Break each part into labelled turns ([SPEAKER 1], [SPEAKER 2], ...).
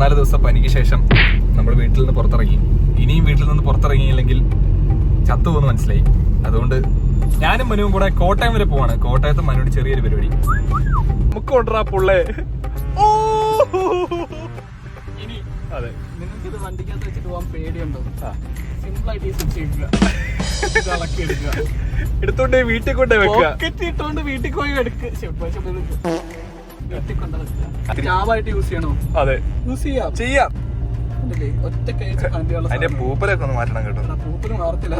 [SPEAKER 1] മൂന്നാൽ ദിവസം പനിക്ക് ശേഷം നമ്മൾ വീട്ടിൽ നിന്ന് പുറത്തിറങ്ങി. ഇനിയും വീട്ടിൽ നിന്ന് പുറത്തിറങ്ങിയില്ലെങ്കിൽ ചത്തുപോന്ന് മനസ്സിലായി. അതുകൊണ്ട് ഞാനും മനുവും കൂടെ കോട്ടയം വരെ പോവാണ്. കോട്ടയത്ത് മനുവിന് ചെറിയൊരു പരിപാടി. നമുക്ക് കൊണ്ടുവരാ പുള്ളേ. ഓ!
[SPEAKER 2] ഇനി
[SPEAKER 1] അതെ.
[SPEAKER 2] നിങ്ങൾക്ക് ഇത് വണ്ടിക്കകത്ത് വെച്ചിട്ട് പോകാൻ പേടിയുണ്ടോ?
[SPEAKER 1] ആ.
[SPEAKER 2] സിമ്പിൾ ആയിട്ട് ഈ സ്വിച്ച് ഇടുക. ഇത് ഇളക്കി എടുക്കുക
[SPEAKER 1] എടുത്തോണ്ട് വീട്ടിൽ കൊണ്ടേ വെക്കുക.
[SPEAKER 2] വീട്ടിൽ പോയി എടുക്കുക ചാവായിട്ട് യൂസ് ചെയ്യണോ?
[SPEAKER 1] അതെ.
[SPEAKER 2] യൂസ് ചെയ്യാം.
[SPEAKER 1] ചെയ്യാം. അതിന്റെ പൂപ്പലൊക്കെ ഒന്ന് മാറ്റണം കേട്ടോ.
[SPEAKER 2] മാറത്തില്ല.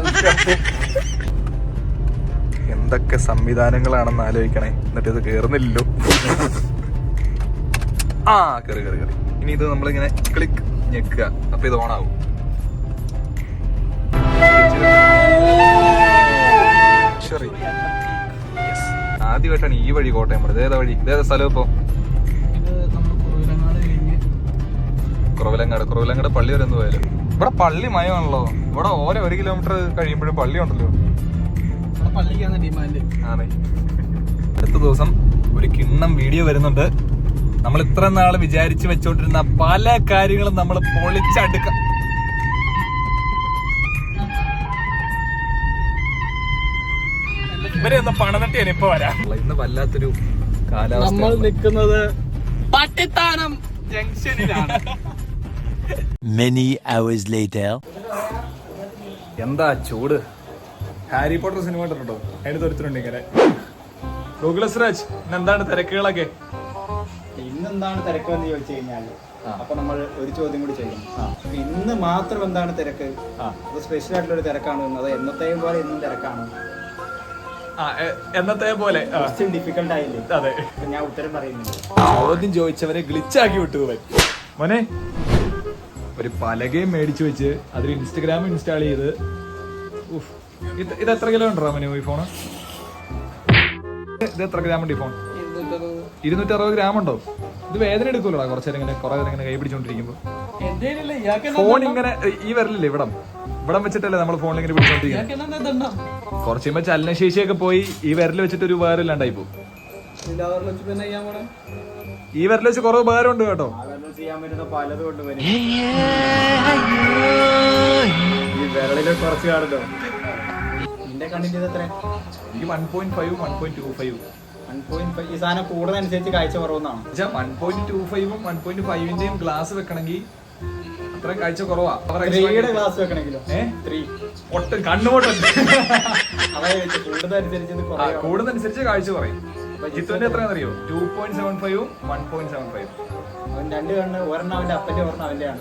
[SPEAKER 1] എന്തൊക്കെ സംവിധാനങ്ങളാണെന്ന് ആലോചിക്കണേ. എന്നിട്ട് ഇത് കേറുന്നില്ലല്ലോ. ആ കയറി കയറി കയറി ഇനി ഇത് നമ്മളിങ്ങനെ ക്ലിക്ക് ഞെക്കുക. അപ്പൊ ഇത് ഓണാവും. ആദ്യമായിട്ടാണ് ഈ വഴി കോട്ടയം ഇതേതാ വഴി? ഇതേതാ സ്ഥലം ഇപ്പൊ?
[SPEAKER 2] കുറവിലങ്ങാട്
[SPEAKER 1] കുറവിലങ്ങാട് പള്ളി വരെ ഒന്ന് പോയാലും? ഇവിടെ പള്ളി മയമാണല്ലോ. ഇവിടെ ഓരോ ഒരു കിലോമീറ്റർ കഴിയുമ്പോഴും പള്ളി ഉണ്ടല്ലോ.
[SPEAKER 2] നമ്മുടെ പള്ളിക്കാണ് ഡിമാൻഡ്
[SPEAKER 1] അതെ അടുത്ത ദിവസം ഒരു കിണ്ണം വീഡിയോ വരുന്നുണ്ട്. നമ്മൾ ഇത്ര നാൾ വിചാരിച്ചു വെച്ചോണ്ടിരുന്ന പല കാര്യങ്ങളും നമ്മൾ പൊളിച്ചടുക്ക. ഇവരെ ഒന്ന് ഇപ്പൊ വരാം. ഇന്ന് വല്ലാത്തൊരു
[SPEAKER 2] നമ്മൾ
[SPEAKER 1] കാലാവസ്ഥ
[SPEAKER 2] നിൽക്കുന്നത് പട്ടിത്താനം ജംഗ്ഷനിലാണ്.
[SPEAKER 3] Many hours later.
[SPEAKER 1] എന്താ ചൂട്? ഹാരി പോട്ടർ സിനിമ കണ്ടിട്ടുണ്ടോ? അതിന് തുരത്തിലുണ്ട് ഇങ്ങനെ. ഡോഗ്ലസ് രാജ് എന്താണ് തിരക്കുകളൊക്കെ?
[SPEAKER 4] ഇന്നെന്താണ് തിരക്ക് എന്ന് ചോദിച്ചു കഴിഞ്ഞാൽ അപ്പൊ നമ്മൾ ഒരു ചോദ്യം കൂടി ചെയ്യും. ഇന്ന് മാത്രം എന്താണ് തിരക്ക്. അത് സ്പെഷ്യൽ ആയിട്ടുള്ള ഒരു തിരക്കാണ് അത് എന്നത്തെയും പോലെ ഇന്നും തിരക്കാണ്.
[SPEAKER 1] എന്നത്തെ പോലെ
[SPEAKER 4] ഡിഫിക്കൽട്ട് ആയില്ലേ?
[SPEAKER 1] അതെ.
[SPEAKER 4] ഞാൻ ഉത്തരം പറയുന്നുണ്ട്.
[SPEAKER 1] ചോദ്യം ചോദിച്ചവരെ ഗ്ലിച്ചാക്കി വിട്ടു മോനെ ഒരു പലകയും മേടിച്ചു വെച്ച് അതിൽ ഇൻസ്റ്റഗ്രാം ഇൻസ്റ്റാൾ ചെയ്ത്. ഇത് ഇത് എത്ര കിലോ ഉണ്ടോ മനു ഈ ഫോണ് ഇത് എത്ര ഗ്രാം ഉണ്ട് ഈ ഫോൺ ഇരുന്നൂറ്റി അറുപത് ഗ്രാം ഉണ്ടോ ഇത് വേദന എടുക്കൂലടാ കുറച്ചേരം ഇങ്ങനെ കുറെ നേരം ഇങ്ങനെ കൈ പിടിച്ചോണ്ടിരിക്കുമ്പോ. ഫോൺ ഇങ്ങനെ ഈ വരലില്ലേ ഇവിടം? ഇവിടം വെച്ചിട്ടല്ലേ നമ്മൾ ഫോണിൽ ഇങ്ങനെ പിടിച്ചോണ്ടിരിക്കുന്നത്
[SPEAKER 2] ഇയാൾക്ക് എന്നാ ഇതുണ്ടോ
[SPEAKER 1] കുറച്ച് കഴിയുമ്പോ ചലനശേഷിയൊക്കെ പോയി ഈ വിരൽ വെച്ചിട്ട് ഒരു
[SPEAKER 2] ഉപകാരം ഇല്ലാണ്ടായി പോകും
[SPEAKER 1] ഈ വിരൽ വെച്ച് കുറെ ഉപകാരം ഉണ്ട് കേട്ടോ
[SPEAKER 4] ചെയ്യാൻ പറ്റുന്ന പലതും കൊണ്ട് വരും ഈ വിരളിലെ കുറച്ച് നിന്റെ കണ്ണിന്റെ ഇത് എത്ര
[SPEAKER 1] എനിക്ക് one point five one point two five
[SPEAKER 4] one point five ഈ സാധനം കൂടുന്നതനുസരിച്ച് കാഴ്ച കുറവെന്നാണ്?
[SPEAKER 1] വൺ പോയിന്റ് ടു ഫൈവും വൺ പോയിന്റ് ഫൈവിന്റെയും ഗ്ലാസ് വെക്കണമെങ്കിൽ അത്ര കാഴ്ച കുറവാ.
[SPEAKER 4] ത്രീയുടെ ക്ലാസ് വെക്കണമെങ്കിലോ
[SPEAKER 1] ഏ?
[SPEAKER 4] ത്രീ
[SPEAKER 1] ഒട്ടും കണ്ണുപോട്ടും
[SPEAKER 4] അതായത് കൂടുന്നതനുസരിച്ച്
[SPEAKER 1] കാഴ്ച കുറയും. ജിത്തുവിന്റെ എത്രയാണെന്നറിയോ? ടു പോയിന്റ് സെവൻ ഫൈവും വൺ പോയിന്റ് സെവൻ ഫൈവ്
[SPEAKER 4] അവൻ രണ്ട് കണ്ണ് ഒരെണ്ണം അവന്റെ അപ്പന്റെ ഒരെണ്ണം അവന്റെയാണ്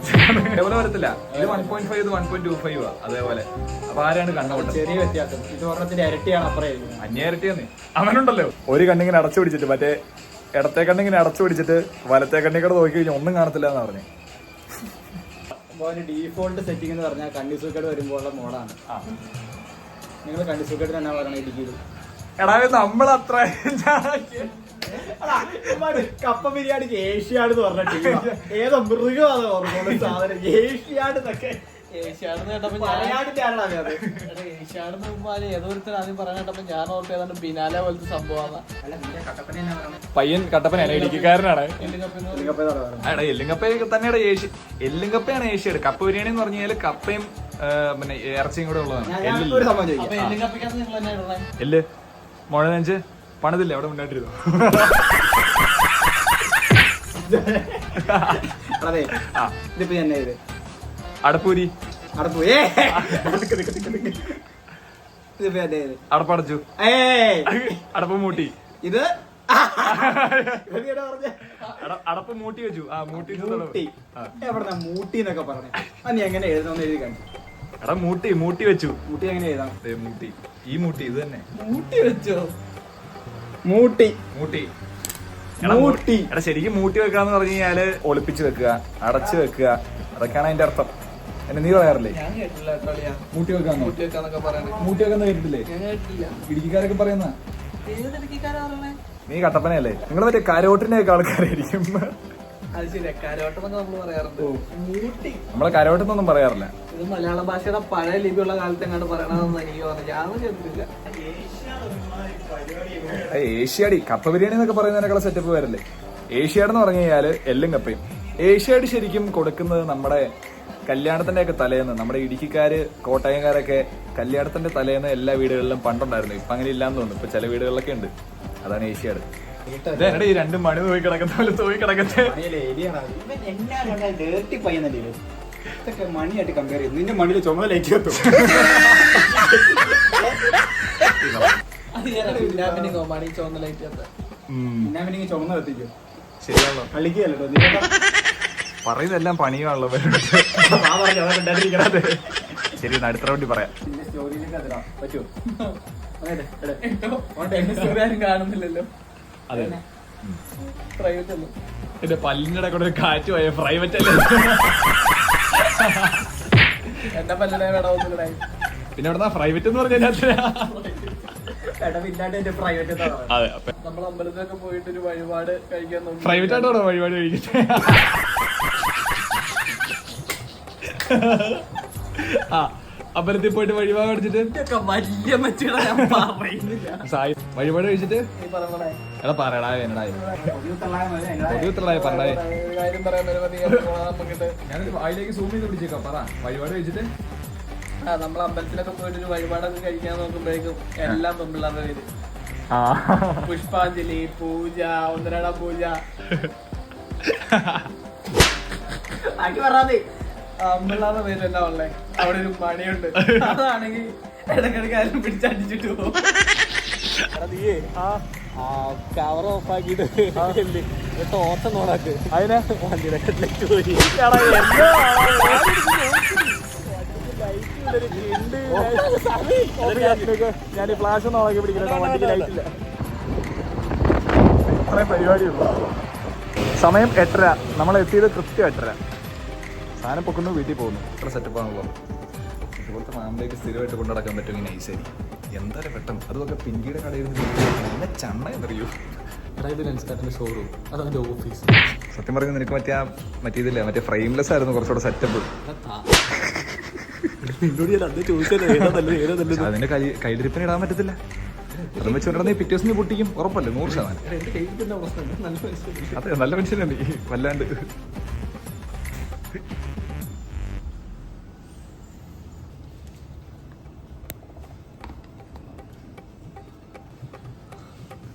[SPEAKER 1] അതേപോലെ വരത്തില്ല. ഇത് വൺ പോയിന്റ് ഫൈവ് ഇത് വൺ പോയിന്റ് ടു ഫൈവ് അതേപോലെ. അപ്പൊ ആരാണ് കണ്ണുപോട്ടത്
[SPEAKER 4] ചെറിയ വ്യത്യാസം. ഇത് ഒരെണ്ണത്തിന്റെ ഇരട്ടിയാണ് അപ്പുറം
[SPEAKER 1] അന്യാരട്ടിയെന്ന് അവനുണ്ടല്ലോ. ഒരു കണ്ണിങ്ങനെ അടച്ചു പിടിച്ചിട്ട് മറ്റേ ഇടത്തെ കണ്ണിങ്ങനെ അടച്ചു പിടിച്ചിട്ട് വലത്തെ കണ്ണിക്കടെ നോക്കി കഴിഞ്ഞാൽ ഒന്നും കാണത്തില്ല എന്ന് പറഞ്ഞു
[SPEAKER 4] ഡീഫോൾട്ട് സെറ്റിംഗ് എന്ന് പറഞ്ഞാൽ കണ്ണി സൂക്കേട് വരുമ്പോഴുള്ള മോഡാണ്. നിങ്ങൾ കണ്ണി സൂക്കേട് തന്നെ പറയണേ ഇടുക്കിയിൽ
[SPEAKER 1] എടാ നമ്മളത്ര
[SPEAKER 4] കപ്പ ബിരിയാണിക്ക് ഏഷ്യാഡ് എന്ന് പറഞ്ഞിട്ട് ഏതോ മൃഗമാണ് ഓർമ്മ സാധനം. ഏഷ്യാഡ് എന്നൊക്കെ
[SPEAKER 2] കേട്ടപ്പോ ഏതോ ഒരുത്തൻ ആദ്യം പറയാൻ കേട്ടപ്പോ ഞാൻ ഓർത്ത് ഏതാണ്ട് ബിനാലെ പോലത്തെ സംഭവമാണ്
[SPEAKER 1] പയ്യൻ കട്ടപ്പനയാണ് ഇടുക്കിക്കാരനാണ്. എല്ലുങ്കപ്പ തന്നെയാണ് ഏഷ്യ എല്ലുങ്കപ്പയാണ് ഏഷ്യയുടെ കപ്പ ബിരിയാണി എന്ന് പറഞ്ഞു കഴിഞ്ഞാൽ കപ്പയും പിന്നെ ഇറച്ചിയും കൂടെ ഉള്ളതാണ്. എല്ല്. മുഴ നെഞ്ച്. പണിതില്ലേ? അവിടെ
[SPEAKER 4] അതെ.
[SPEAKER 1] ആ.
[SPEAKER 4] ഇതിപ്പോ ഇത്?
[SPEAKER 1] അടപ്പൂരി.
[SPEAKER 4] ഇതിപ്പോ ഇത്?
[SPEAKER 1] അടപ്പടച്ചു. അടപ്പ് മൂട്ടി
[SPEAKER 4] ഇത്?
[SPEAKER 1] അടപ്പ് മൂട്ടി വെച്ചു. ആ മൂട്ടി.
[SPEAKER 4] മൂട്ടി.
[SPEAKER 1] ആ.
[SPEAKER 4] എവിടെന്നാ മൂട്ടി എന്നൊക്കെ പറഞ്ഞു. നീ എങ്ങനെ എഴുതണമെന്ന് എഴുതി കാണിച്ചു
[SPEAKER 1] എടാ മൂട്ടി മൂട്ടി വെച്ചു.
[SPEAKER 4] മൂട്ടി എങ്ങനെ എഴുതാം?
[SPEAKER 1] മൂട്ടി. ഈ മൂട്ടി ഇത് തന്നെ.
[SPEAKER 2] മൂട്ടി വെച്ചോ?
[SPEAKER 4] മൂട്ടി.
[SPEAKER 1] മൂട്ടി. എടാ, മൂ-
[SPEAKER 4] മൂട്ടി.
[SPEAKER 1] എടാ ശരിക്കും മൂട്ടി വെക്കാന്ന് പറഞ്ഞു കഴിഞ്ഞാൽ ഒളിപ്പിച്ച് വെക്കുക അടച്ചു വെക്കുക. അതൊക്കെയാണ് അതിന്റെ അർത്ഥം. എന്നെ നീ പറയാറില്ലേ?
[SPEAKER 2] ഞാൻ കേട്ടില്ല കേട്ടോ
[SPEAKER 1] മൂട്ടി വെക്കാന്നോ?
[SPEAKER 2] മൂട്ടി വെക്കാന്നൊക്കെ പറയണേ
[SPEAKER 1] മൂട്ടി വെക്കാന്ന് കേട്ടിട്ടില്ലേ
[SPEAKER 2] ഞാൻ കേട്ടില്ല.
[SPEAKER 1] ഇടുക്കിക്കാരൊക്കെ പറയുന്ന?
[SPEAKER 2] ഏത് ഇടുക്കിക്കാരാ പറഞ്ഞേ
[SPEAKER 1] നീ കട്ടപ്പനയല്ലേ? നിങ്ങൾ മറ്റേ കരോട്ടിനെയൊക്കെ ആൾക്കാരായിരിക്കും.
[SPEAKER 2] അത് ശരിയാ. നമ്മൾ പറയാറുണ്ട്. മൂട്ടി.
[SPEAKER 1] നമ്മളെ കരോട്ടെന്നൊന്നും പറയാറില്ല.
[SPEAKER 2] ഇത് മലയാള ഭാഷയുടെ പഴയ ലിപിയുള്ള കാലത്ത് എങ്ങോട്ട് പറയണമെന്ന് എനിക്ക് പറഞ്ഞു ഞാൻ കേട്ടിട്ടില്ല.
[SPEAKER 1] ഏ, ഏഷ്യാഡി കപ്പ ബിരിയാണി എന്നൊക്കെ പറയുന്നതിനൊക്കെ സെറ്റപ്പ് വരല്ലേ ഏഷ്യാഡ് എന്ന് പറഞ്ഞു കഴിഞ്ഞാൽ എല്ലും കപ്പയും. ഏഷ്യാഡ് ശരിക്കും കൊടുക്കുന്നത് നമ്മുടെ കല്യാണത്തിന്റെ ഒക്കെ തലേന്ന്. നമ്മുടെ ഇടുക്കിക്കാര് കോട്ടയംകാരൊക്കെ കല്യാണത്തിന്റെ തലേന്ന് എല്ലാ വീടുകളിലും പണ്ടുണ്ടായിരുന്നു. ഇപ്പൊ അങ്ങനെ ഇല്ലാന്ന് തോന്നുന്നു. ഇപ്പൊ ചില വീടുകളിലൊക്കെ ഉണ്ട്. അതാണ് ഏഷ്യാഡ് ഈ രണ്ട് മണി തൂയി കിടക്കുന്ന പോലെ തൂയി
[SPEAKER 4] കിടക്കട്ടെ? ഇതൊക്കെ മണിയായിട്ട് കമ്പയർ ചെയ്യുന്നു. നിന്റെ മണിയിൽ ചുമത ലൈറ്റ് കത്തും ചുമന്ന കത്തിക്കും.
[SPEAKER 1] ശരിയാണല്ലോ.
[SPEAKER 4] കളിക്കുകയല്ലോ നീ
[SPEAKER 1] പറയുന്നതെല്ലാം പണിയാണല്ലോ. ശരി അടുത്ത റൗണ്ടിൽ പറയാം.
[SPEAKER 2] കാണുന്നില്ലല്ലോ.
[SPEAKER 1] അതെ.
[SPEAKER 2] പ്രൈവറ്റ് അല്ലേ?
[SPEAKER 1] എന്റെ പല്ലിന്റെ കൂടെ കാറ്റ് പോയ പ്രൈവറ്റ് അല്ലേ?
[SPEAKER 2] എന്റെ
[SPEAKER 1] പിന്നെ എവിടെന്നാ പ്രൈവറ്റ് എന്ന് പറഞ്ഞാൽ അതെ അപ്പൊ
[SPEAKER 2] നമ്മൾ അമ്പലത്തിലൊക്കെ പോയിട്ട് ഒരു വഴിപാട് കഴിക്കാൻ നോക്കി
[SPEAKER 1] പ്രൈവറ്റ് ആയിട്ടാണോ വഴിപാട് കഴിക്കുന്നത്? ആ അമ്പലത്തിൽ പോയിട്ട് വഴിപാട് കഴിച്ചിട്ട്?
[SPEAKER 2] ഇതൊക്കെ വലിയ
[SPEAKER 1] സായി വഴിപാട് കഴിച്ചിട്ട്? എടാ പറയടാ എന്നടാ
[SPEAKER 2] നീ നമുക്കിട്ട്.
[SPEAKER 1] ഞാൻ വായിലേക്ക് സൂം ചെയ്ത് പിടിച്ചേക്കാം പറ. വഴിപാട് കഴിച്ചിട്ട്?
[SPEAKER 2] ആ നമ്മൾ അമ്പലത്തിലൊക്കെ പോയിട്ട് ഒരു വഴിപാടൊക്കെ കഴിക്കാൻ നോക്കുമ്പോഴേക്കും എല്ലാം പെമ്പിള്ളാരുടെ പേര്. പുഷ്പാഞ്ജലി പൂജ ഒന്നരാടം പൂജ. ആക്കി ബാക്കി പറയാതെ പേര് എന്നാ ഉള്ളേ. അവിടെ ഒരു മണിയുണ്ട് അതാണെങ്കിൽ ഇടക്കിടക്ക് ആരും പിടിച്ചടിച്ചിട്ട് പോകും. കവർ ഓഫ് ആക്കിട്ട് ടോർച്ച് നോടാക്ക്
[SPEAKER 1] അതിനെ?
[SPEAKER 2] വണ്ടിയുടെ ഹെഡ്ലൈറ്റ് പോയി.
[SPEAKER 1] ഞാൻ ഫ്ലാഷ് ഒന്നും ഓണാക്കി പിടിക്കില്ല വണ്ടിക്ക് ലൈറ്റ് ഇല്ല. ഇത്രയും പരിപാടിയുള്ളൂ. സമയം എട്ടര. നമ്മൾ എത്തിയത് കൃത്യം എട്ടര. സാധനം പൊക്കുന്നു വീട്ടിൽ പോകുന്നു. ഇത്ര സെറ്റപ്പാണല്ലോ ഇതുപോലത്തെ മാമ്പിലേക്ക് സ്ഥിരമായിട്ട് കൊണ്ടു നടക്കാൻ പറ്റുമെങ്കിൽ നൈസായി എന്തായാലും പെട്ടെന്ന്. അതുമൊക്കെ പിങ്കിയുടെ കടയിൽ നിന്ന് ചണ്ണ എന്നറിയൂ.
[SPEAKER 2] ഷോറൂം അതവന്റെ ഓഫീസ്
[SPEAKER 1] സത്യം പറയുന്നത് നിനക്ക് മറ്റേ ആ മറ്റേ ഇതില്ലേ? മറ്റേ ഫ്രെയിംലെസ് ആയിരുന്നു കുറച്ചുകൂടെ സെറ്റപ്പ് അതിന്റെ കൈലിരിപ്പിന് ഇടാൻ പറ്റത്തില്ല. അതും വെച്ച് പിറ്റേ ദിവസം നീ പൊട്ടിക്കും. ഉറപ്പല്ലേ? നൂറ് ശതമാനം. അതെ നല്ല മനുഷ്യനാണ് നീ. വല്ലാണ്ട്.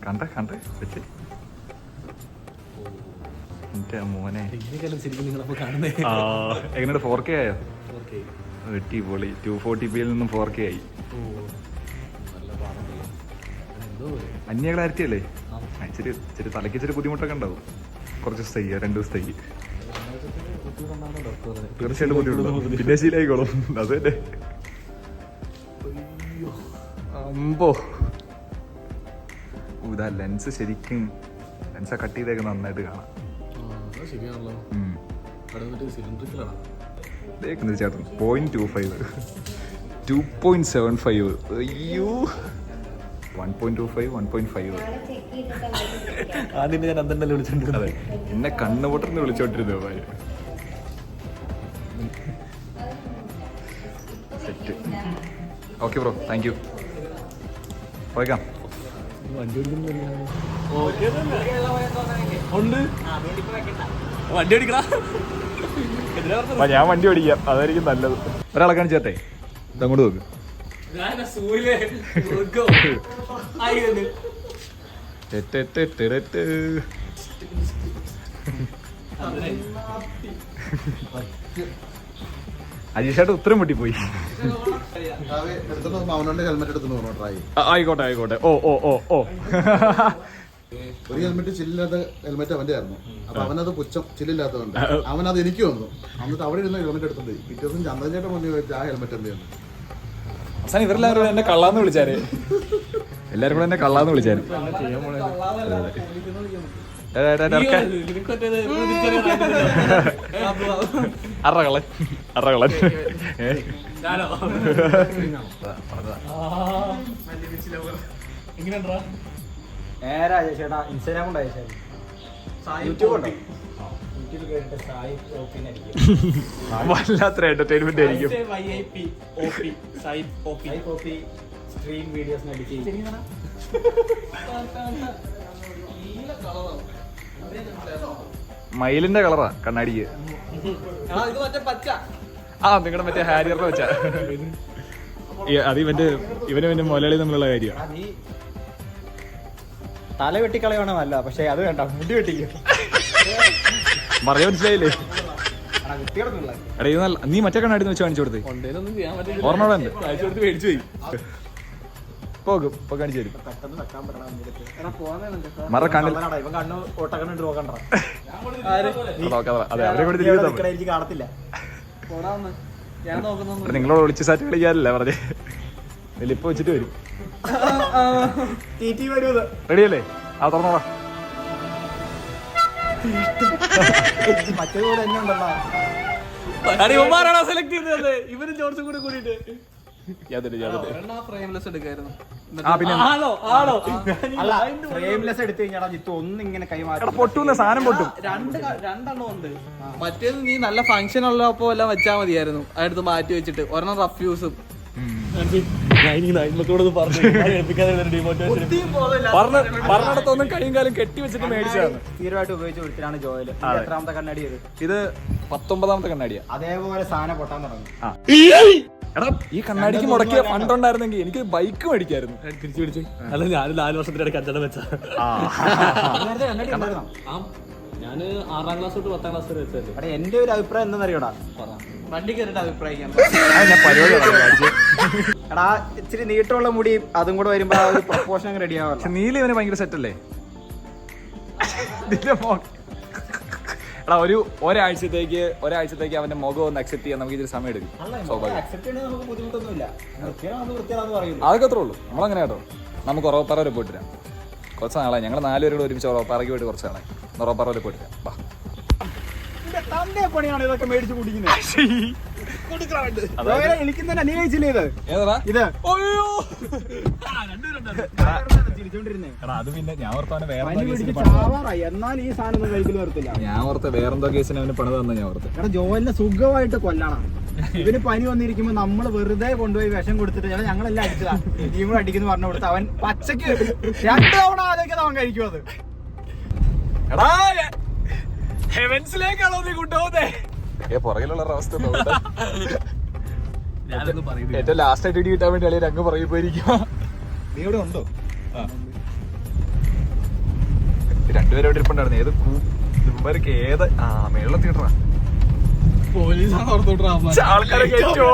[SPEAKER 1] കണ്ട കണ്ട? വെച്ച്. എന്റെ മോനെ. എങ്ങനെയാണ് ഫോർ കെ ആയോ? വെട്ടി പൊളി ടു ഫോർട്ടി പിയിൽ നിന്നും ഫോർ കെ ആയി. അന്യ ക്ലാരിറ്റി അല്ലേ ഇച്ചിരി ഇച്ചിരി തലയ്ക്ക് ഇച്ചിരി ബുദ്ധിമുട്ടൊക്കെ ഉണ്ടാവും. കുറച്ച് ദിവസത്തേക്ക് രണ്ട് ദിവസത്തേക്ക് തീർച്ചയായിട്ടും ബുദ്ധിമുട്ടുണ്ടാവും പിന്നെ ശീലമായിക്കോളും അത് അമ്പോ. ഇതാ ലെൻസ് ശരിക്കും ലെൻസ് കട്ട് ചെയ്തേക്ക് നന്നായിട്ട് കാണാം.
[SPEAKER 2] ശരിയാണല്ലോ. സിലിണ്ടറിക്കലാണ്
[SPEAKER 1] ചേട്ടൻ point two five two point seven five അയ്യോ. One point two five one point five
[SPEAKER 2] ആദ്യം ഞാൻ അന്തണ്ടല്ലേ വിളിച്ചോണ്ടിരുന്നത്.
[SPEAKER 1] എന്നെ എന്നെ കണ്ണുപൊട്ടർന്ന് വിളിച്ചോണ്ടിരുന്നു ഭാര്യ set okay bro thank you പോയേക്കാം.
[SPEAKER 2] വണ്ടി ഉണ്ട്. വണ്ടി ഓടിക്കണ?
[SPEAKER 1] ഞാൻ വണ്ടി ഓടിക്കാം. അതായിരിക്കും നല്ലത്. ഒരാളെ കാണിച്ചേട്ടെ? ഇതങ്ങോട്ട് നോക്ക്. ടെട്ടെട്ടെട്ടെട്ടെ. അജീഷേട്ട ഉത്തരം പൊട്ടിപ്പോയി ആയിക്കോട്ടെ ആയിക്കോട്ടെ ഓ ഓ ഓ ഓ
[SPEAKER 5] ഒരു ഹെൽമെറ്റ് ചില്ലില്ലാത്ത ഹെൽമെറ്റ് അവന്റെ ആയിരുന്നു അപ്പൊ അവനത് പുച്ഛം ചില്ലില്ലാത്തതുകൊണ്ട് അവനത് എനിക്ക് വന്നു എന്നിട്ട് അവിടെ ഇരുന്ന ഹെൽമെറ്റ് എടുത്തിട്ട് പിറ്റേ ദിവസം ചന്ദ്രചേട്ടൻ ചോദിച്ചാൽ വെച്ച് ആ ഹെൽമെറ്റ് എന്തെയാണ് ചെയ്യുന്നു
[SPEAKER 1] അവസാനം ഇവരെല്ലാവരും എന്നെ കള്ളാന്ന് വിളിച്ചാര് എല്ലാരും കൂടെ എന്നെ കള്ളാന്ന് വിളിച്ചാര് ഏ, ഏ, ഏ, ഇറക്കെ. അറ കള്ളൻ അറ കള്ളൻ ഏ?
[SPEAKER 2] എങ്ങനെയാ
[SPEAKER 4] നേരാ ചേട്ടാ ഇൻസ്റ്റാഗ്രാം ഉണ്ടായി
[SPEAKER 1] വല്ലാത്തൊരു എന്റർടൈൻമെന്റ് ആയിരിക്കും.
[SPEAKER 4] സ്ട്രീം അടിച്ച്
[SPEAKER 1] മയിലിന്റെ കളറാ കണ്ണാടിക്ക്.
[SPEAKER 2] എടാ ഇത് മറ്റേ പച്ച.
[SPEAKER 1] ആ നിങ്ങളുടെ മറ്റേ ഹാരിയറിനെ വെച്ചാ. അത് ഇവന്റെ ഇവന് ഇവന്റെ മുലയാളി തമ്മിലുള്ള
[SPEAKER 4] നീ തല വെട്ടിക്കളയണമെന്നല്ല പക്ഷെ അത് വേണ്ട മുടി വെട്ടിക്കും.
[SPEAKER 1] പറയാൻ മനസ്സിലായില്ലേ?
[SPEAKER 4] എടാ
[SPEAKER 1] ഇത് നീ മറ്റേ കണ്ണാടി വെച്ച് കാണിച്ചു കൊടുത്തേ.
[SPEAKER 2] ഒന്നും ചെയ്യാൻ പറ്റില്ല
[SPEAKER 1] ഓർമ്മ പോകും ഇപ്പൊ കാണിച്ചു തരും മറ കണ്ണിൽ അതെ അവരെ കൂടി നിങ്ങളോട് ഒളിച്ച് സാറ്റ് കളിക്കാറില്ല പറഞ്ഞേ വലിപ്പ വെച്ചിട്ട് വരും. റെഡിയല്ലേ? ആ തുറന്നോടാ
[SPEAKER 4] മറ്റേ കൂടെ തന്നെ ഉണ്ടല്ലോ.
[SPEAKER 2] ഇവന്മാരാണോ സെലക്ട് ചെയ്തത് ഇവരും ജോൺസും കൂടി കൂടിയിട്ട്. ഫ്രെയിംലെസ് എടുക്കായിരുന്നു.
[SPEAKER 1] ആ പിന്നെ
[SPEAKER 2] ആണോ? ആണോ?
[SPEAKER 4] അല്ല ഫ്രെയിംലെസ് എടുത്തു കഴിഞ്ഞാൽ ജിത്തു ഒന്നിങ്ങനെ കൈമാറി
[SPEAKER 1] എടാ പൊട്ടൂന്ന് സാധനം പൊട്ടും.
[SPEAKER 2] രണ്ട് ക- രണ്ടെണ്ണം ഉണ്ട്. മറ്റേത് നീ നല്ല ഫംഗ്ഷൻ ഉള്ളപ്പോ എല്ലാം വെച്ചാ മതിയായിരുന്നു. അടുത്ത് മാറ്റി വെച്ചിട്ട്. ഒരെണ്ണം റഫ് യൂസും
[SPEAKER 1] പറഞ്ഞ. പറഞ്ഞിടത്തൊന്നും കൈയും കാലം കെട്ടി വെച്ചിട്ട് മേടിച്ചതാണ്.
[SPEAKER 4] സ്ഥിരമായിട്ട് ഉപയോഗിച്ച് കൊടുത്തിട്ടാണ് ജോയൽ എത്രാമത്തെ കണ്ണാടി ഇത്?
[SPEAKER 1] ഇത് പത്തൊമ്പതാമത്തെ കണ്ണാടിയാ.
[SPEAKER 4] അതേപോലെ സാധനം പൊട്ടാൻ തുടങ്ങി.
[SPEAKER 1] എടാ ഈ കണ്ണാടിക്ക് മുടക്കിയ ഫണ്ട് ഉണ്ടായിരുന്നെങ്കിൽ എനിക്ക് ബൈക്ക് മേടിക്കായിരുന്നു.
[SPEAKER 6] തിരിച്ചു പിടിച്ചു. അല്ല ഞാൻ നാല് വർഷത്തിനിടയ്ക്ക് അഞ്ചെണ്ണം വെച്ച. ഞാൻ ആറാം ക്ലാസ് തൊട്ട് പത്താം ക്ലാസ് വരെ വെച്ചത്
[SPEAKER 4] എടാ എന്റെ ഒരു അഭിപ്രായം എന്താണെന്നറിയോടാ?
[SPEAKER 2] വണ്ടി
[SPEAKER 1] ഞാൻ തുടങ്ങി കാണിച്ച്.
[SPEAKER 4] എടാ ഇച്ചിരി നീട്ടമുള്ള മുടി അതും കൂടെ വരുമ്പോ ആ ഒരു പ്രൊപ്പോഷൻ അങ്ങ് റെഡി
[SPEAKER 1] ആവാം നീല ഇവന് ഭയങ്കര സെറ്റ് അല്ലേ? ഇതിന്റെ മോ- എടാ ഒരു ഒരാഴ്ചത്തേക്ക് ഒരാഴ്ചത്തേക്ക് അവന്റെ മുഖം ഒന്ന് അക്സെപ്റ്റ് ചെയ്യാൻ നമുക്ക് ഇതിൽ സമയം എടുക്കും. സ്വാഭാവികം. അതൊക്കെ അത്രേ ഉള്ളൂ. നമ്മളങ്ങനെ കേട്ടോ. നമുക്ക് ഉറവപ്പാറ വരെ പോയിട്ട് വരാം. കുറച്ച് നാളെ ഞങ്ങൾ നാലുപേരോട് ഒരുമിച്ച് ഉറവപ്പാറയ്ക്ക് പോയിട്ട് കുറച്ച് നാളെ ഉറവപ്പാറ വരെ പോയിട്ട് വരാം. വാ
[SPEAKER 4] പണിയാണ് ഇതൊക്കെ മേടിച്ച് കുടിക്കുന്നത്? എനിക്ക് തന്നെ നീ കഴിച്ചില്ലേ ഇത്?
[SPEAKER 1] ഏതാ
[SPEAKER 4] ഇത്.
[SPEAKER 1] അയ്യോ.
[SPEAKER 4] ചിരിച്ചോണ്ടിരുന്നേ?
[SPEAKER 1] എടാ അത് പിന്നെ ഞാൻ വേറെ
[SPEAKER 4] എന്നാൽ ഈ സാധനം
[SPEAKER 1] ഞാൻ ഓർത്ത വേറെന്തോ കേസിന് അവന് പണിത് തന്നെ ഞാൻ ഓർത്ത്
[SPEAKER 4] എടാ ജോലിനെ സുഖമായിട്ട് കൊല്ലണം. ഇവന് പനി വന്നിരിക്കുമ്പോ നമ്മൾ വെറുതെ കൊണ്ടുപോയി വിഷം കൊടുത്തിട്ട് ഞങ്ങളെല്ലാം അടിച്ചതാ. ഇനിയും കൂടെ അടിക്കുന്നു പറഞ്ഞു കൊടുത്ത് അവൻ പച്ചക്ക് രണ്ടു തവണ ആലോചിക്കാതെ അവൻ കഴിക്കും അത്
[SPEAKER 1] എടാ ഹെവൻസിലേക്കാണോ നീ കൊണ്ടുപോകുന്നേ? ഏ പുറകിലുള്ള അവസ്ഥ ഏറ്റവും ലാസ്റ്റ് ആയിട്ട് ഇടി കിട്ടാൻ വേണ്ടി അളിയ അങ്ങ് പുറകിൽ പോയിരിക്കും നീ ഇവിടെ ഉണ്ടോ? രണ്ടുപേരും ഇവിടെ ഇരിപ്പുണ്ടായിരുന്നു. ഏത് ഇവർക്ക് ഏത് ആ മേള ഇടറാ
[SPEAKER 2] പോലീസാണ്
[SPEAKER 1] ആൾക്കാരൊക്കെ അയ്യോ.